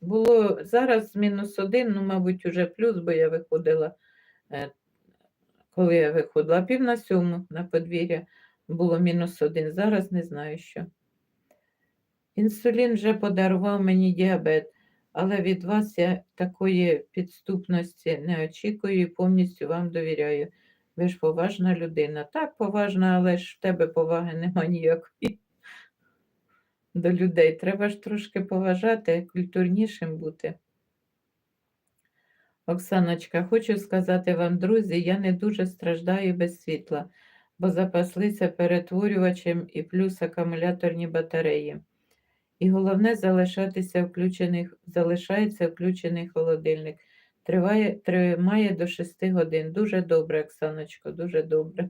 Було зараз мінус один, ну, мабуть, уже плюс, бо я виходила, е, коли я виходила пів на сьому на подвір'я, було мінус один. Зараз не знаю що. Інсулін вже подарував мені діабет, але від вас я такої підступності не очікую і повністю вам довіряю. Ви ж поважна людина. Так, поважна, але ж в тебе поваги нема ніякої до людей. Треба ж трошки поважати, культурнішим бути. Оксаночка, хочу сказати вам, друзі, я не дуже страждаю без світла, бо запаслися перетворювачем і плюс акумуляторні батареї. І головне залишатися включений, залишається включений холодильник. Триває, тримає до 6 годин. Дуже добре, Оксаночко, дуже добре.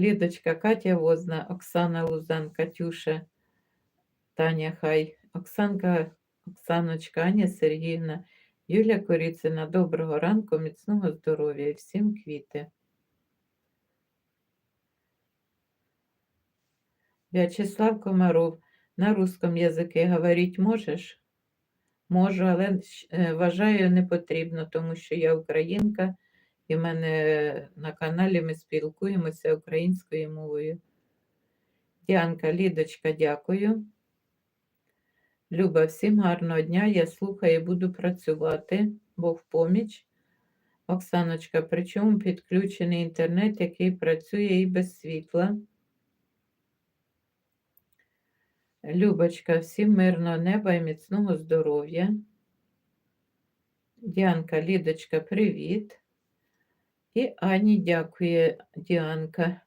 Лідочка, Катя Возна, Оксана Лузан, Катюша, Таня Хай, Оксанка, Оксаночка, Аня Сергіївна, Юля Коріцина. Доброго ранку, міцного здоров'я і всім квіти. В'ячеслав Комаров, на русском язикі говорить можеш? Можу, але е, вважаю не потрібно, тому що я українка, і в мене на каналі ми спілкуємося українською мовою. Діанка, Лідочка, дякую. Люба, всім гарного дня. Я слухаю і буду працювати. Бог в поміч. Оксаночка, причому підключений інтернет, який працює і без світла. Любочка, всім мирного неба і міцного здоров'я. Діанка, Лідочка, привіт. І Ані дякує, Діанка.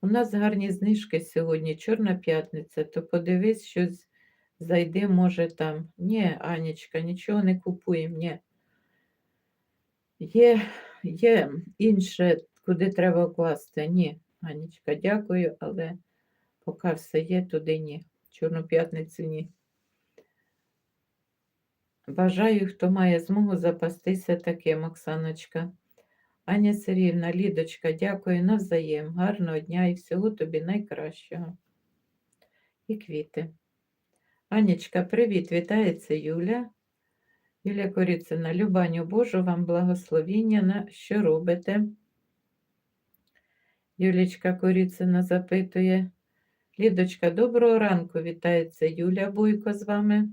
У нас гарні знижки сьогодні, Чорна п'ятниця, то подивись, щось зайди, може там. Ні, Анічка, нічого не купуємо, ні. Є, є інше, куди треба класти. Ні, Анічка, дякую, але поки все є, туди ні. Чорну п'ятницю ні. Бажаю, хто має змогу запастися таким, Оксаночка. Аня Сергіївна, Лідочка, дякую навзаєм. Гарного дня і всього тобі найкращого. І квіти. Анічка, привіт, вітається Юля. Юля Коріцина, Любаню Божу, вам благословіння на що робите? Юлічка Коріцина запитує. Лідочка, доброго ранку, вітається Юля Бойко з вами.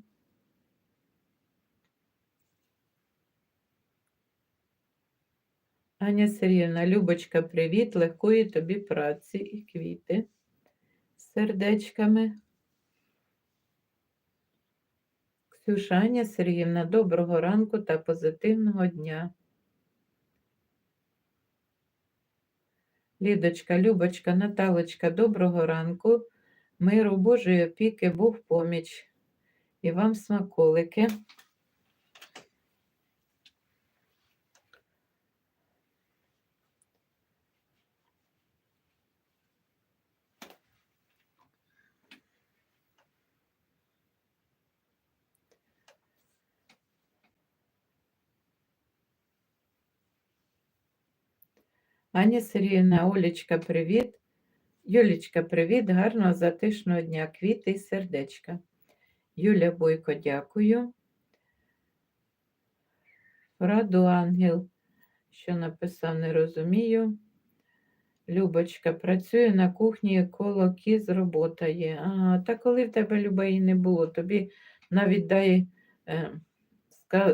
Аня Сергіївна, Любочка, привіт, легкої тобі праці і квіти з сердечками. Ксюша, Аня Сергіївна, доброго ранку та позитивного дня. Лідочка, Любочка, Наталочка, доброго ранку. Миру Божої опіки, Бог поміч. І вам смаколики. Аня Сергіївна, Олечка, привіт. Юлічка, привіт, гарного затишного дня, квіти і сердечка. Юля Бойко, дякую. Раду Ангел, що написав, не розумію. Любочка, працює на кухні, коло кіз робота є. Та коли в тебе Люба і не було, тобі навіть дай е,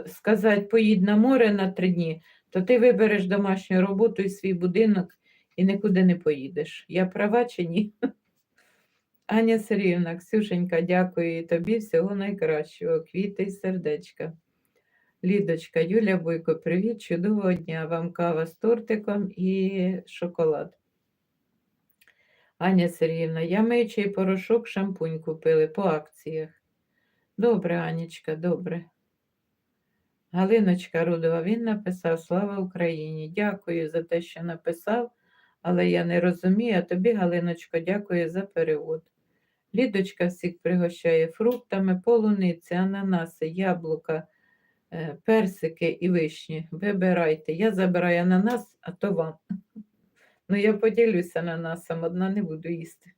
сказати, поїдь на море на три дні, то ти вибереш домашню роботу і свій будинок і нікуди не поїдеш. Я права чи ні? Аня Сергіївна, Ксюшенька, дякую і тобі всього найкращого. Квіти і сердечка. Лідочка, Юля Бойко, привіт, чудового дня. Вам кава з тортиком і шоколад. Аня Сергіївна, я миючий порошок, шампунь купили по акціях. Добре, Анічка, добре. Галиночка Рудова, він написав Слава Україні. Дякую за те, що написав, але я не розумію, а тобі, Галиночко, дякую за перевод. Лідочка всіх пригощає фруктами, полуниці, ананаси, яблука, е, персики і вишні. Вибирайте. Я забираю ананас, а то вам. Ну, я поділюся ананасом, одна не буду їсти.